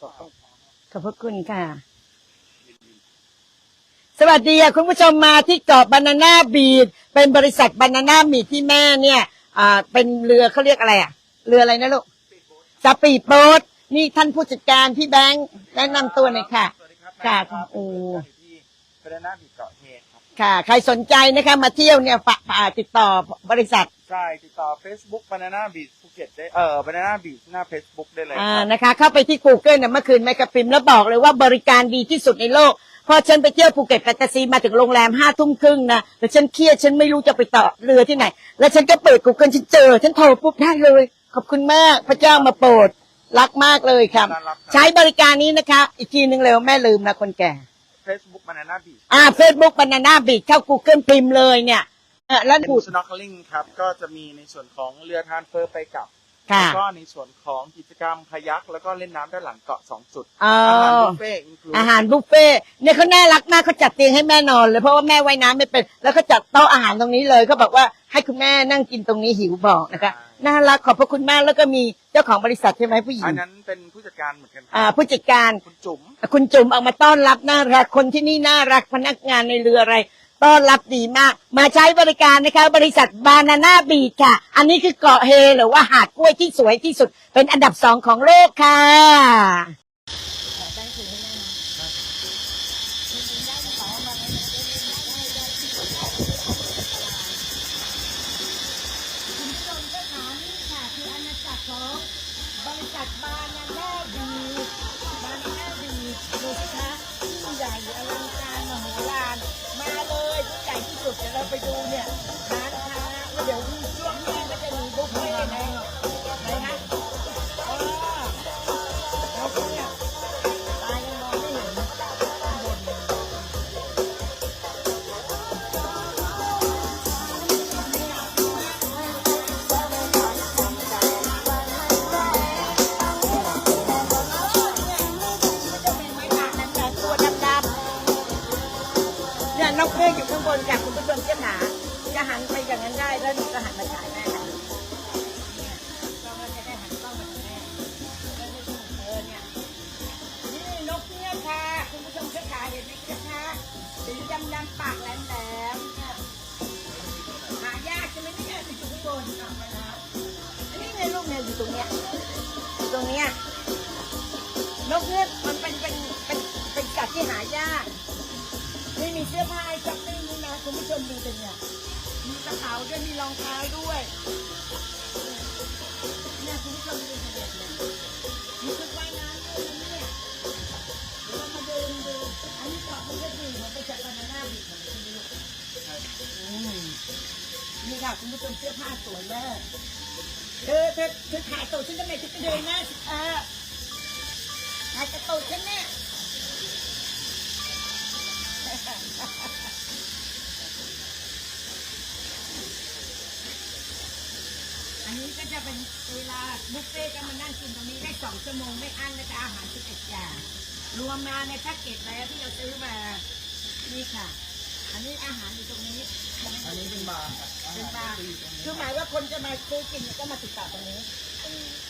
ขอบคุณขอบพระคุณค่ะ สวัสดีค่ะคุณผู้ชมมาที่เกาะบานาน่าบีดเป็นบริษัทบานาน่าบีดที่แม่เนี่ยอ่าเป็นเรือเขาเรียกอะไรอะ เรืออะไรนะลูกสปีดโบ๊ทนี่ท่านผู้จัดการพี่แบงค์แนะนำตัวหน่อยค่ะ สวัสดีครับค่ะครับโอ้อยู่ที่เฟรนาบิเกาะเฮดครับ ค่ะ ใครสนใจนะคะ มาเที่ยวเนี่ยฝากฝากติดต่อบริษัท ใช่ ติดต่อ Facebook Banana Beach ภู เก็ตได้เอ่อ Banana Beach หน้า Facebook ได้เลยคอ่ารับนะคะ เข้าไปที่ Google เนี่ยเมื่อคืนแม่กระพิมพ์แล้วบอกเลยว่าบริการดีที่สุดในโลก พอฉันไปเที่ยวภูเก็ตแฟนตาซีมาถึงโรงแรมห้าทุ่มครึ่งนะแล้วฉันเครียดฉันไม่รู้จะไปต่อเรือที่ไหน แล้วฉันก็เปิด Google ฉันเจอ ฉันโทรปุ๊บได้เลย ขอบคุณมากพระเจ้ามาโปรดรักมากเลยครับ น่ารักครับใช้บริการนี้นะคะ อีกทีหนึ่งเลยแม่ลืมนะคนแก่ Facebook Banana Beach อ่า Facebook Banana Beach เข้า Google พิมพ์เลยเนี่ยเออแล้วเป็นพูด snorkeling ครับ ก็จะมีในส่วนของเรือทรานเฟอร์ไปกลับ ค่ะแล้วก็ในส่วนของกิจกรรมพายักแล้วก็เล่นน้ำด้านหลังเกาะสองจุดอ๋ออาหารบุฟเฟ่ต์ include อาหารบุฟเฟ่ต์เนี่ยเขาน่ารักมากเขาจัดเตียงให้แม่นอนเลยเพราะว่าแม่ว่ายน้ำไม่เป็น แล้วก็จัดโต๊ะอาหารตรงนี้เลยเขาบอกว่าให้คุณแม่นั่งกินตรงนี้หิวบอกนะคะน่ารักขอบพระคุณมากแล้วก็มีเจ้าของบริษัทใช่ไหมผู้หญิอังนนั้นเป็นผู้จัดการเหมือนกันครับอ่าผู้จัดการ คุณจุ๋ม คุณจุ๋มออกมาต้อนรับน่ารักคนที่นี่น่ารักพนักงานในเรืออะไร ต้อนรับดีมาก มาใช้บริการนะคะ บริษัทบานาน่าบีชค่ะ อันนี้คือเกาะเฮหรือว่าหาดกล้วยที่สวยที่สุด เป็นอันดับสองของโลกค่ะ ค้ ห็นไหมคะสีดำๆปากแหลมๆเนี่ยหายากใช่ไหมเนี่ยอยู่ข้างบนออกมาแล้วอันนี้ไงลูกเนี่ยอยู่ตรงเนี้ยอยู่ตรงเนี้ยนกเงือกมันเป็นเป็นเป็นเป็นสัตว์ที่หายาก ไม่มีเสื้อผ้าให้ช้อปปิ้งนี่นะคุณผู้ชมดูเป็นเนี่ยมีกระเป๋าด้วยมีรองเท้าด้วยเนี่ยคุณผู้ชมดูเด็ดเนี่ย นี่ค่ะคุณผู้ชมเสื้อผ้าสวยมากเธอเธอเธอถ่ายตัวฉันทำไมเธอจะเดินหน้าเอออาจจะตูดฉันเนี่ยอันนี้ก็จะเป็นเวลาบุฟเฟ่ก็มานั่งกินตรงนี้ได้สองชั่วโมงไม่อั้นนะคะอาหารสิบเอ็ดอย่างรวมมาในแพ็กเกจแล้วที่เราซื้อมานี่ค่ะ อันนี้อาหารอยู่ตรงนี้ อันนี้เป็นบาร์ครับเป็นบาร์คือหมายว่าคนจะมาซื้อกินก็มาติดต่อตรงนี้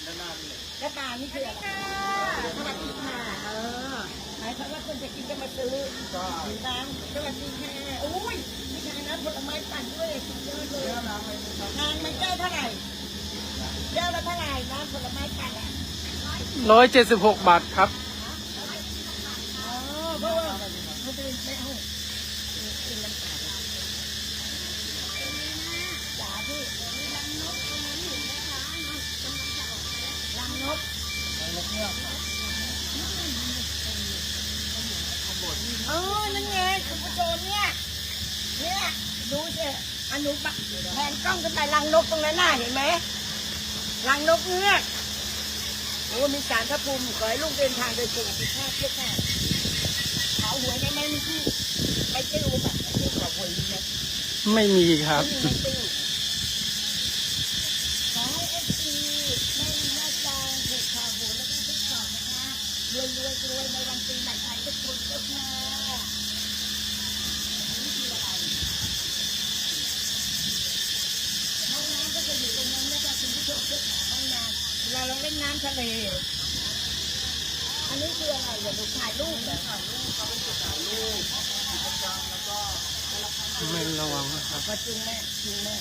ด้านหน้านี่และปลานี่คืออะไรสวัสดีค่ะ เออ หมายความว่าคนจะกินก็มาซื้อก็ถือน้ำสวัสดีค่ะอุ้ยนี่ค่ะน้ำผลไม้ปั่นด้วยสุดยอดเลยเนื้อน้ำอะไรนะครับทางมันแก้วเท่าไหร่แก้วละเท่าไหร่น้ำผลไม้ปั่นร้อยเจ็ดสิบหกบาทครับ คุณผู้ชมเนี่ย เนี่ยดูสิอนุบะแผนกล้องขึ้นไปรังนกตรงนั้นน่ะเห็นไหมรังนกเงือกโอ้มีสารพระภูมิขอให้ลูกเดินทางโดยสุขภาพเพื่อค่ะเขาหวยได้ไหมมีที่ไปติ้วแบบไปติ้วขอหวยมีไหมไม่มีครับ ไม่มีไม่ติ้วขอให้เอฟซีไม่มีหน้าจางถูกข่าวหวยแล้วก็ทุกข่าวนะคะรวยรวยรวยในวันปีใหม่ไทยทุกคนทุกค่ะนี่คืออะไร ห้องน้ำก็จะอยู่ตรง นั้นนะคะคุณผู้ชมเพื่อหาห้องเล่นน้ำทะเล อันนี้คืออะไรอย่าดูถ่ายรูปเหรอไม่ระวังนะครับมาจุงแม่จุงแม่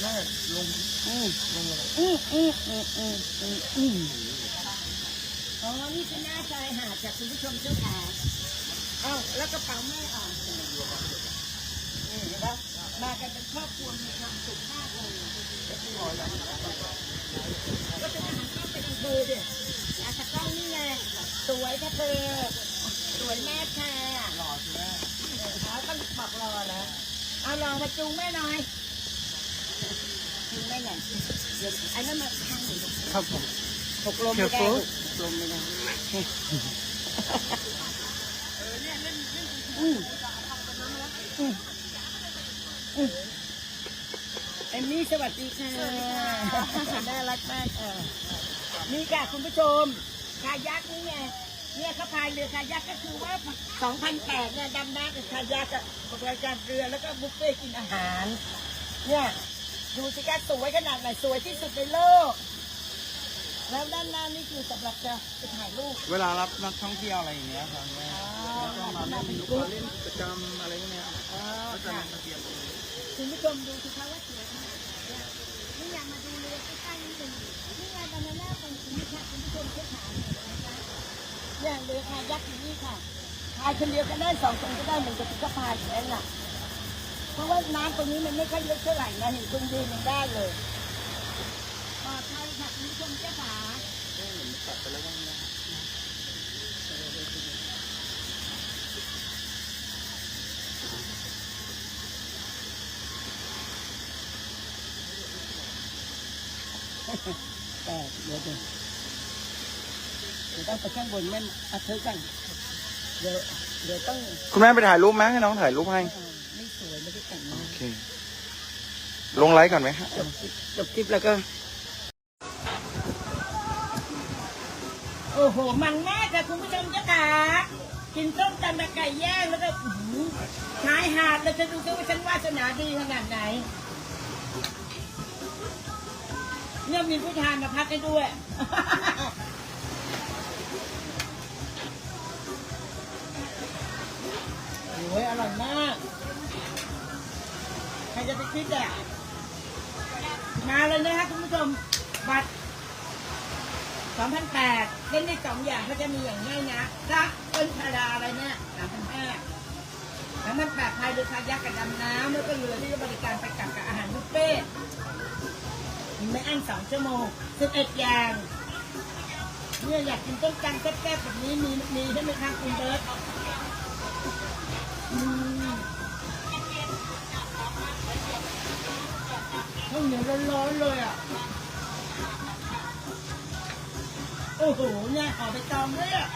แม่ลงอืมอืมอืมอืมอืมอืมอืมอ๋อนี่คือหน้าชายหาดจากคุณผู้ชมเจ้าขาเอ้าแล้วกระเป๋าแม่อะนี่เห็นปะมากันเป็นครอบครัวมีความสุขมากเลยก็เป็นอาหาร ก็เป็นอำเภอดิอาตะกล้องนี่ไงสวยค่ะเธอสวยแม่ค่ะหล่อใช่ไหมเขาต้องบอกรอแล้วเอารอมาจูงแม่หน่อยจูงแม่หน่อยเดี๋ยวไอ้นั่นมาทางหนูครับผมหกลมไม่ได้ Careful หกลมไม่ได้อืมอืมอืมเอมมี่สวัสดีค่ะน่ารักมากค่ะ นี่ค่ะคุณผู้ชมคายักนี่ไงเนี่ยเขาพายเรือคายักก็คือว่า2,008เนี่ยดำน้ำกับคายักกับบริการเรือแล้วก็บุฟเฟ่ต์กินอาหาร เนี่ยดูสิคะสวยขนาดไหนสวยที่สุดในโลก แล้วด้านหน้านี่คือสำหรับจะไปถ่ายรูป เวลารับนักท่องเที่ยวอะไรอย่างเงี้ยครับแม่ก็มาเล่นเป็นลูกกรุ๊ปเล่นกิจกรรมอะไรพวกเนี้ยอ๋อก็จะค่ะมาเตรียมตรงนี้คุณผู้ชมดูสิคะว่าสวยขนาดไหนเนี่ยนี่อยามาดูเรือใกล้ๆนิดนึงนี่ไงบานาน่าตรงนี้ค่ะคุณผู้ชมช่วยถามหน่อยนะคะเนี่ยเรือคายักอยู่นี่ค่ะพายคนเดียวก็ได้สองคนก็ได้เหมือนกับที่ก็พายอยู่นั่นแหละเพราะว่าน้ำตรงนี้มันไม่ค่อยลึกเท่าไหร่นะเห็นคุณยืนยังได้เลยปลอดภัยค่ะคุณผู้ชมเจ้าขา ตัดไปแล้วบ้างเนี่ย แต่เดี๋ยวเดี๋ยวเดี๋ยวต้องไปข้างบนแม่อาเธอกันเดี๋ยวเดี๋ยวต้องคุณแม่ไปถ่ายรูปไหมให้น้องถ่ายรูปให้ เอ่อไม่สวยไม่ได้แต่งหน้า โอเค ลงไลฟ์ก่อนไหมฮะ จบคลิปจบคลิปแล้วก็ โอ้โห มันมากค่ะคุณผู้ชมเจ้าขากินส้มตำแบบไก่ย่างแล้วก็อื้อหือชายหาดแล้วจะดูซิว่าฉันวาสนาดีขนาดไหน เนี่ยมีผู้ชายมาพักให้ด้วย โอ้ยอร่อยมาก ใครจะไปคิดอะ มาเลยนะคะคุณผู้ชม บัตร2,008เล่นได้สองอย่างเขาจะมีอย่างง่ายนะรักเอิ้นชาดาอะไรเนี่ย3,500 3,800พายเรือคายักกับดำน้ำแล้วก็เรือที่จะบริการไปกับกับอาหารบุฟเฟ่ ต์มีไม่อั้นสองชั่วโมง11อย่างเนี่ยอยากกินต้มจังแซ่บๆแบบนี้มีมีใช่ไหมคะคุณเบิร์ตอืมข้าวเหนียวร้อนๆเลยอะ โอ้โหเนี่ยขอไปจองด้วยอะ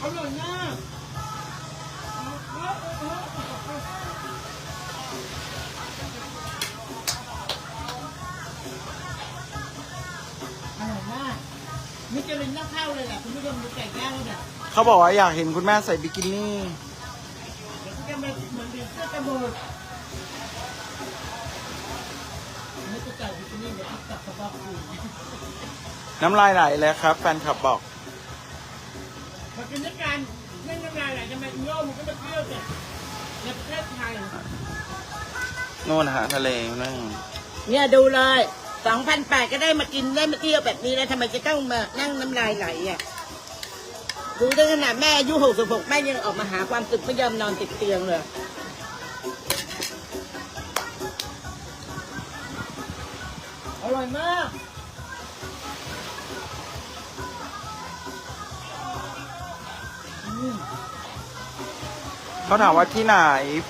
อร่อยมาก อร่อยมากมิชลินต้องเข้าเลยแหละคุณผู้ชมดูไก่ย่างแล้วเนี่ยเขาบอกว่าอยากเห็นคุณแม่ใส่บิกินี่เดี๋ยวจะมาเหมือนเด็กเสื้อกระโดดไม่จะจ่ายบิกินี่เดี๋ยวกลับกระบอกอยู่น้ำลายไหลเลยครับ แฟนคลับบอกมากินด้วยกันไม่น้ำลายไหลทำไมโย่มันก็ไม่เปรี้ยวเนี่ยใน ประเทศไทยนู่นนะฮะทะเลนั่งเนี่ยดูเลยสองพันแปดก็ได้มากินได้มาเที่ยวแบบนี้แล้วทำไมจะต้องมานั่งน้ำลายไหลอะดูตั้งขนาดแม่อายุหกสิบหกแม่ยังออกมาหาความสุขไม่ยอมนอนติดเตียงเลยอร่อยมาก เขาถามว่าที่ไหน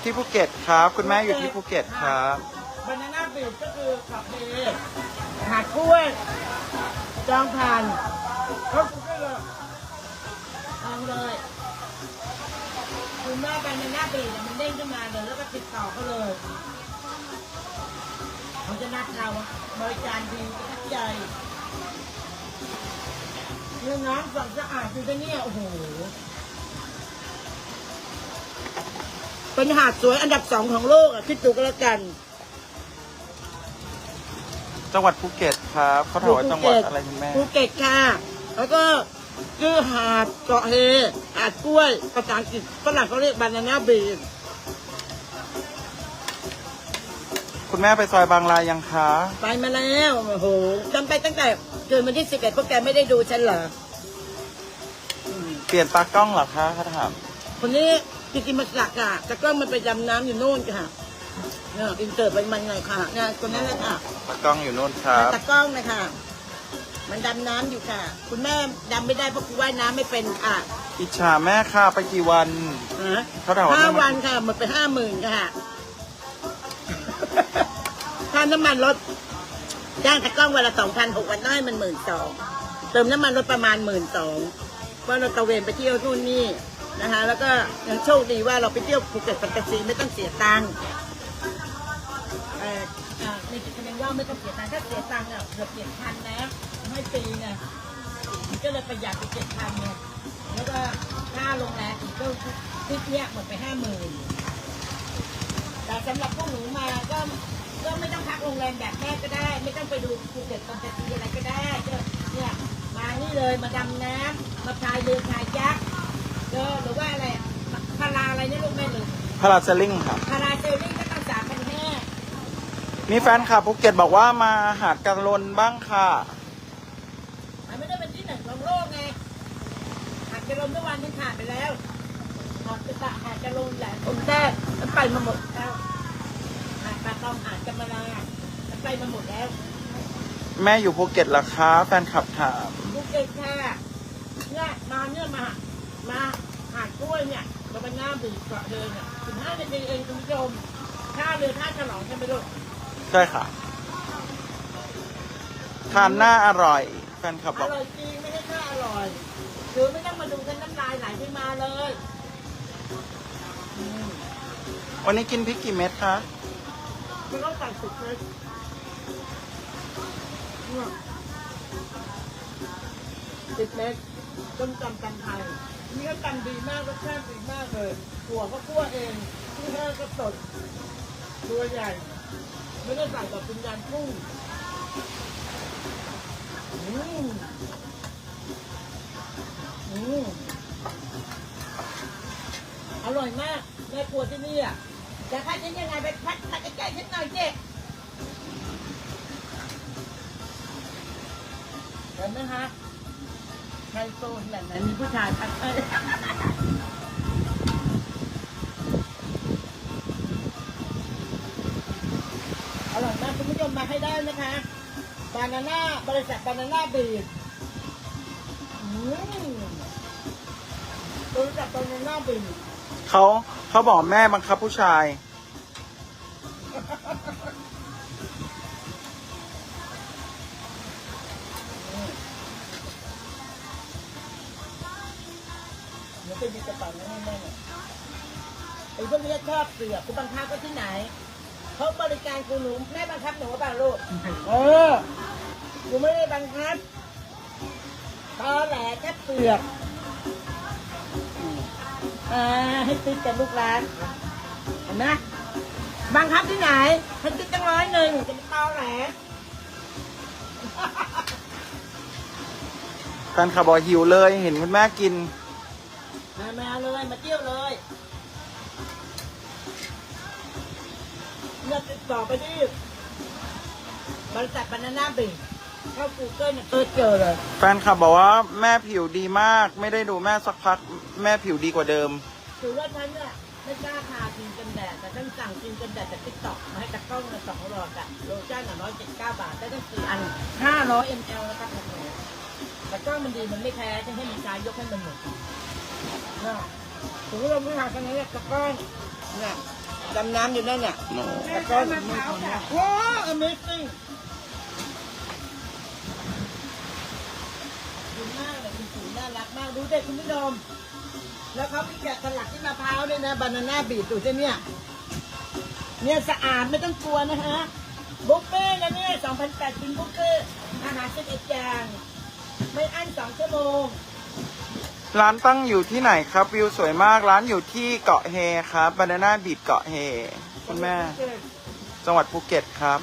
ที่ภูเก็ตครับ คุณแม่อยู่ที่ภูเก็ตครับบานาน่าบีชก็คือขับเดหาดกล้วยจองผ่านเขาก็เลยจองเลยคุณแม่บานาน่าบีชมันเด้งขึ้นมาเลยแล้วก็ติดต่อเขาเลยเขาจะนัดเราบริการดีทับใจเรื่องน้ำฝังสะอาดอยู่ที่นี่โอ้โห เป็นหาดสวยอันดับสองของโลกอะคิดดูก็แล้วกัน จังหวัดภูเก็ตครับเขาถามว่าจังหวัดอะไรคุณแม่ภูเก็ตค่ะ แล้วก็ชื่อหาดเกาะเฮหาดกล้วยภาษาอังกฤษฝรั่งเขาเรียกบานาน่าบีนคุณแม่ไปซอยบางลายังคะไปมาแล้วโอ้โหจำไปตั้งแต่เกิดวันที่สิบเอ็ดพวกแกไม่ได้ดูฉันเหรอเปลี่ยนตากล้องเหรอคะเขาถามคนนี้ กิติมศักดิ์ค่ะแต่ก็มันไปดำน้ำอยู่โน่นค่ะเนี่ยอินเตอร์ไปมันหน่อยค่ะงานคนนั้นเลยค่ะตากล้องอยู่นู่นครับตะกล้องนะคะมันดำน้ำอยู่ค่ะ คุณแม่ดำไม่ได้เพราะคุณว่ายน้ำไม่เป็นค่ะ อิจฉาแม่ค่ะไปกี่วันฮะเขาถามว่าห้าทำไมวันค่ะหมดไปห้าหมื่นค่ะค่าน้ำมันรถจ้างตะกล้องวันละสองพันหกวันได้มันหมื่นสองเติมน้ำมันรถประมาณหมื่นสอง เพราเราตะเวนไปเที่ยวนู่นนี่นะคะแล้วก็ยังโชคดีว่าเราไปเที่ยวภูเก็ตแฟนตาซีไม่ต้องเสียตังค์ในจุดแสดงว่าไม่ต้องเสียตังค์ถ้าเสียตังค์อะเกือบเจ็ดพันแล้วไม่ปีไงก็เลยประหยัดไปเจ็ดพันไงแล้วก็ค่าโรงแรมอีกก็ทริปเนี้ยหมดไปห้าหมื่นแต่สำหรับพวกหนูมาก็ก็ไม่ต้องพักโรงแรมแบบแม่ก็ได้ ไม่ต้องไปดูภูเก็ตตอนจะทีอะไรก็ได้ก็เนี่ย มานี่เลยมาดำน้ำมาพายเรือพายยักษ์เออหรือว่าอะไรอะพาราอะไรเนี่ยลูกแม่เลยพาราเซลลิงค่ะพาราเซลลิ่งก็ต้องสามพันห้ามีแฟนคลับภูเก็ตบอกว่ามาหาดกันลนบ้างค่ะ มันไม่ได้เป็นที่หนึ่งของโลกไงหาดกระลมเมื่อวานที่ผ่านไปแล้วหาดกระตะหาดกระลมแหละคนแรกมันไปมาหมดแล้วหาดปลาตองหาดกำมะลามันไปมาหมดแล้ว แม่อยู่ภูเก็ตเหรอคะแฟนคลับถามภูเก็ตค่ะเนี่ยมาเนี่ยมา มาหาดกล้วยเนี่ยเราไปหน้าบีบเกาะเดินเนี่ยถึงห้านาทีเองคุณผู้ชมท่าเรือท่าฉลองใช่ไหมลูกใช่ค่ะทานหน้าอร่อยแฟนคลับอบอกร่อยจริงไม่ได้แค่อร่อยคือไม่ต้องมาดูกันน้ำลายไหลที่มาเลยอืมวันนี้กินพริกกี่เม็ดคะไม่ต้องใส่สุดเลย เนี่ยสิบเม็ดต้มจำกันไทยนี่ก็จำดีมากรสชาติดีมากเลยหัวก็คั่วเองที่แห้งก็สดตัวใหญ่ ไม่ได้ใส่แบบเป็นยานกุ้งอืมอืมอร่อยมากแม่ครัวที่นี่อะจะพัดฉันยังไงไปพัดพัดใกล้ๆฉันหน่อยเจ๊ เห็นไหมคะไฮโซแบบไหนมีผู้ชายพัดเอ้ยอร่อยมากคุณผู้ชมมาให้ได้นะคะบานาน่าบริษัทบานาน่าบีดบริษัทบานาน่าบีดเขาเขาบอกแม่บังคับผู้ชาย ชอบเสือกคุณบังคับก็ที่ไหนเขาบริการคุณหนูแม่บังคับหนูเปล่าลูกเออหนูไม่ได้บังคับตอแหลแค่เปลือกอ่าให้ติดกับลูกร้านเห็นไหมบังคับที่ไหนให้ติดตั้งร้อยหนึ่งจะเป็นตอแหลแฟนคลับบอกหิวเลยเห็นคุณแม่กินมามาเลยมาเที่ยวเลย เนี่ยติดต่อไปที่บริษัทบานาน่าบีเข้า Google เนี่ยเออเจอเลย แฟนคลับบอกว่าแม่ผิวดีมาก ไม่ได้ดูแม่สักพัก แม่ผิวดีกว่าเดิมถือว่าฉันเนี่ยไม่กล้าทาครีมกันแดดแต่ฉันสั่งครีมกันแดดจากติ๊กต็อกมาให้ตะกล้องมาสองหลอดอะโลชั่นอะร้อยเจ็ดเก้าบาทได้ตั้งสี่อันห้าร้อยมลนะครับผมแต่กล้องมันดีมันไม่แพ้ฉันให้มีการยกให้มันหมดนะถือว่าเราไม่ทากันนี้ตะกล้องเนี่ย ดำน้ำอยู่นั่นเนี่ยโนแล้วก็มะพร้าวค่ะโอ้ amazing ดีมากเลยคุณสูน่ารักมากดูเด็กคุณผู้ชมแล้วเขามีแกะสลักที่มะพร้าวด้วยนะบานาน่าบีทดูสิเนี่ย เนี่ยสะอาดไม่ต้องกลัวนะฮะบุฟเฟ่ต์นะเนี่ย2,008กินบุฟเฟ่ต์อาหาร11อย่าง ไม่อั้น2ชั่วโมง ร้านตั้งอยู่ที่ไหนครับ วิวสวยมากร้านอยู่ที่เกาะเฮครับบานาน่าบีดเกาะเฮคุณแม่ จังหวัดภูเก็ตครับ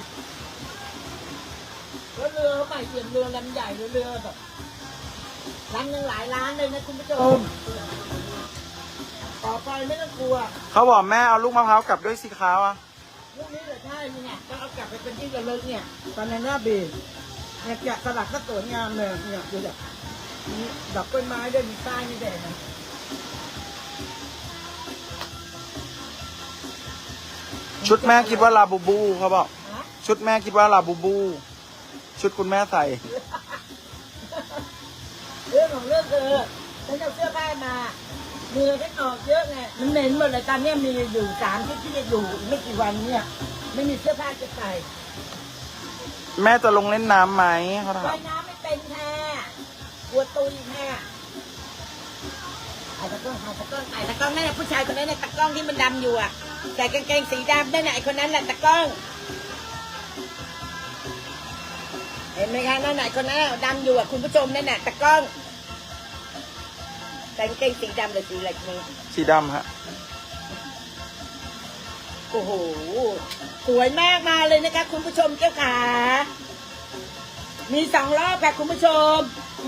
แล้วเรือเขาใหม่เปลี่ยนเรือลำใหญ่เรือเรือแบบลำหนึ่งหลายล้านเลยนะคุณผู้ชมต่อไปไม่ต้องกลัวเขาบอกแม่เอาลูกมะพร้าวกลับด้วยสิคะวะลูกนี้เหรอใช่นี่ไงก็เอากลับไปเป็นที่ระลึกเนี่ยบานาน่าบีเนี่ยแกะสลักก็สวยงามเลยเนี่ยดูแบบนี่ดอกกล้วยไม้ด้วยมีป้ายนี่แดงนะชุดแม่คิดว่าลาบูบูเขาบอก ฮะชุดแม่คิดว่าลาบูบู ชุดคุณแม่ใส่ เรื่องของเรื่องคือฉันเอาเสื้อผ้ามามือฉันออกเยอะไงมันเหม็นหมดเลยตอนเนี้ยมีอยู่สามที่ที่จะอยู่อีกไม่กี่วันเนี่ย ไม่มีเสื้อผ้าจะใส่แม่จะลงเล่นน้ำไหมเขาถาว่ามยน้ำไม่เป็นแท้ กลัวตุยแท้ไอ้ตะกล้องไอ้ตะกล้องไอ้ตะกล้องนั่นแหละผู้ชายคนนั้นน่ะตะกล้องที่มันดำอยู่อะใส่กางเกงสีดำนั่นแหละไอ้คนนั้นแหละตะกล้อง เห็นไหมคะนั่นไหนะคนนั้นน่ะดำอยู่อะคุณผู้ชมนั่นน่ะตะกล้องใส่กางเกงสีดำหรือสีอะไรนี่สีดำฮะ โอ้โหสวยมากมาเลยนะคะ คุณผู้ชมเจ้าขามีสองรอบค่ะคุณผู้ชม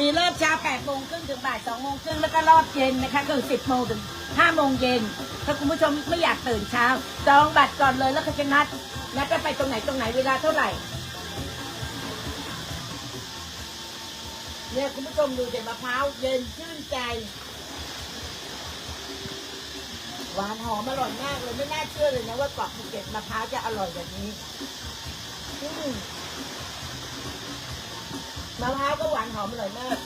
มีเรอบเช้าแปดโมงครึ่งถึงบ่ายสองโมงครึ่งแล้วก็รอบเย็นนะคะคือสิบโมงถึงห้าโมงเย็น ถ้าคุณผู้ชมไม่อยากตื่นเช้าจองบัตรก่อนเลยแล้วก็จะนัดนัดจะไปตรงไหนตรงไหนเวลาเท่าไหร่เนี่ยคุณผู้ชมดูเด็ดมะพร้าวเย็นชื่นใจหวานหอมอร่อยมากเลยไม่น่าเชื่อเลยนะว่าเกาะภูเก็ตมะพร้าวจะอร่อยแบบนี้อื มมะพร้าวก็หวานหอมอร่อยมาก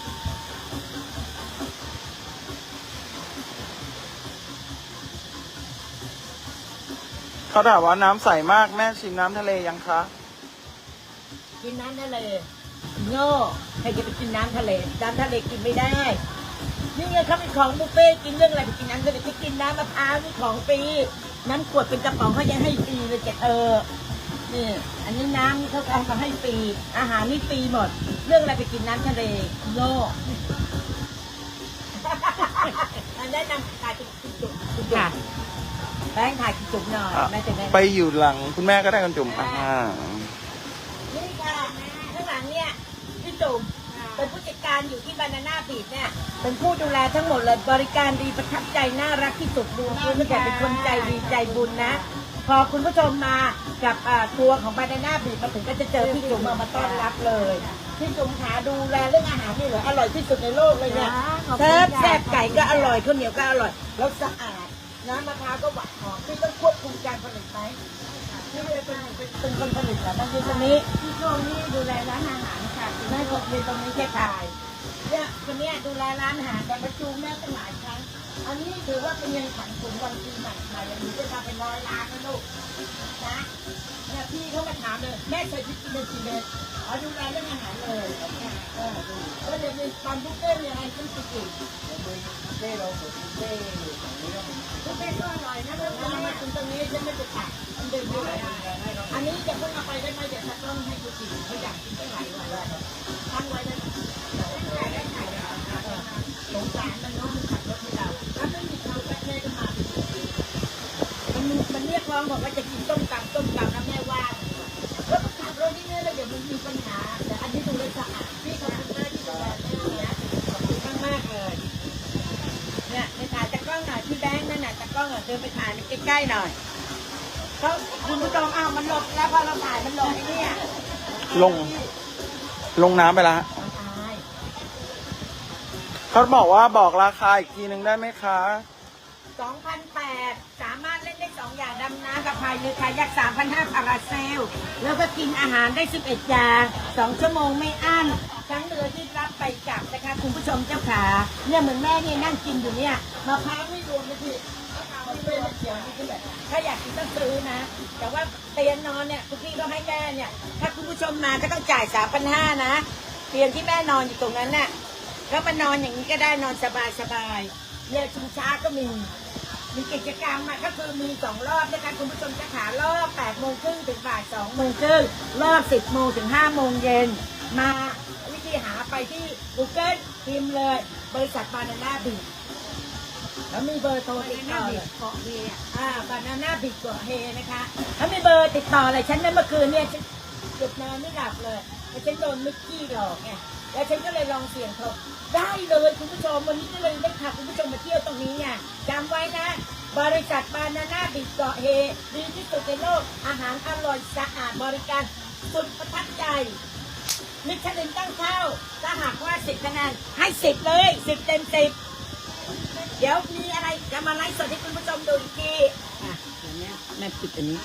เขาถามว่าน้ำใสมากแม่ชิมน้ำทะเลยังคะ กินน้ำทะเลโง่ใครจะไปกินน้ำทะเลน้ำทะเลกินไม่ได้นี่ไงเขาเป็นของบุฟเฟ่ต์กินเรื่องอะไรไปกินน้ำทะเลไปกินน้ำมะพร้าวนี่ของฟรีน้ำขวดเป็นกระป๋องเขายังให้ฟรีเลยแกเธอ นี่อันนี้น้ำนี่เขาเอามาให้ฟรีอาหารนี่ฟรีหมด เรื่องอะไรไปกินน้ำทะเลโง่อันแนะนำถ่ายจุกจุกจุกค่ะ แป้งถ่ายจุกหน่อยอะแม่จะได้ไปอยู่หลังคุณแม่ก็ได้คุณจุ๋มอ่านี่ค่ะข้างหลังเนี่ยพี่จุ๋มเป็นผู้จัดการอยู่ที่บานาน่าบีดเนี่ย เป็นผู้ดูแลทั้งหมดเลยบริการดีประทับใจน่ารักที่สุดดูคุณแกเป็นคนใจดีใจบุญนะ พอคุณผู้ชมมากับอ่าทัวร์ของบานาน่าบีดมาถึงก็จะเจอพี่จุ๋มมามาต้อนรับเลยพี่จุ๋มขาดูแลเรื่องอาหารนี่เหรออร่อยที่สุดในโลกเลยเนี่ยแซ่บแซ่บไก่ก็อร่อยข้าวเหนียวก็อร่อยแล้วสะอาดน้ำมะพร้าวก็หวานหอมพี่ต้องควบคุมการผลิตไหมพี่เป็นเป็นเป็นคนผลิตเหรอมายืนตรงนี้ที่ช่วงนี้ดูแลร้านอาหารค่ะแม่ก็ยืนตรงนี้แค่ถ่ายเนี่ยคนเนี้ยดูแลร้านอาหารแต่ประจูแม่ตั้งหลายครั้ง อันนี้ถือว่าเป็นเงินขวัญถุงวันปีใหม่ใหม่อย่างนี้จะทำเป็นร้อยล้านนะลูกนะเนี่ยพี่เขามาถามเลยแม่เคยคิดเป็นกี่เม็ดขอดูแลเรื่องอาหารเลยเออแล้วเดี๋ยวมีตอนบุฟเฟ่ต์มีอะไรขึ้นกี่กี่บุฟเฟ่เราบุฟเฟ่บุฟเฟ่ก็อร่อยนะลูกนะมาถึงตรงนี้ฉันไม่ไปถ่ายมันเดินไม่ได้อันนี้จะเพิ่งเอาไปได้ไหมเดี๋ยวจะต้องให้ดูกี่เขาอยากกินตั้งหลายวันแล้วตั้งไว้ได้สงสารมันเนาะมันขับรถให้เราถ้าไม่มีเขาแม่ก็มา มันมันเรียกร้ องบอกว่าจะกินต้มตำต้มตำนะแม่ว่าแล้วก็ขับรถนี่เนี่ยแล้วเดี๋ยวมันมีปัญหาแต่อันนี้ดูเลยสะอาดพี่ขอบคุณมากที่ดูแลแม่เนี่ยขอบคุณมากมากเลยเนี่ยไปถ่ายจากกล้องหน่อยพี่แบงค์นั่นน่ะจากกล้องอะเดินไปถ่ายมันใกล้ๆหน่อยเขาคุณผู้ชมอ้าวมันหลบแล้วพอเราถ่ายมันหลบไอ้เนี่ยลง ลงน้ำไปแล้วฮะเขาบอกว่าบอกราคาอีกทีหนึ่งได้ไหมคะ2,008สามารถเล่นได้สองอย่าง ดำน้ำกับพายเรือคายัก3,500พาราเซล แล้วก็กินอาหารได้ 11 อย่าง2ชั่วโมงไม่อั้นทั้งเรือที่รับไปกลับนะคะ คุณผู้ชมเจ้าขาเนี่ยเหมือนแม่เนี่ยนั่งกินอยู่เนี่ยมะพร้าวไม่รวมเป็นเขียวนี่คือแบบถ้าอยากกินต้องซื้อนะ แต่ว่าเตียงนอนเนี่ยคุณพี่ก็ให้แม่เนี่ย ถ้าคุณผู้ชมมาก็ต้องจ่าย3,500นห้านะ เตียงที่แม่นอนอยู่ตรงนั้นน่ะก็มานอนอย่างนี้ก็ได้นอนสบายสบายเนี่ยชิงช้าก็มี มีกิจกรรมอะก็คือมีสองรอบนะคะคุณผู้ชมจะขารอบแปดโมงครึ่งถึงบ่ายสองโมงครึ่งรอบสิบโมงถึงห้าโมงเย็น มาวิธีหาไปที่ Google พิมพ์เลยบริษัทบานาน่าบีแล้วมีเบอร์โทรติดต่อเลยเกาะเฮียอ่าบานาน่าบีเกาะเฮนะคะ แล้วมีเบอร์ติดต่ออะไรฉันนั้นเมื่อคืนเนี่ยฉันเกือบนอนไม่หลับเลยแล้วฉันโดนมิกกี้หลอกไง แล้วฉันก็เลยลองเสี่ยงโชคได้เลยคุณผู้ชมวันนี้ก็เลยได้พาคุณผู้ชมมาเที่ยวตรงนี้เนี่ยจำไว้นะ บริษัทบานาน่าบิดเกาะเฮดีที่สุดในโลกอาหารอร่อยสะอาดบริการสุดประทับใจมิชลินตั้งเข้าถ้าหากว่าสิบคะแนนให้สิบเลยสิบเต็มสิบเดี๋ยวมีอะไรจะมาไลฟ์สดให้คุณผู้ชมดูอีกทีอะเดี๋ยวนี้แม่ปิดอันนี้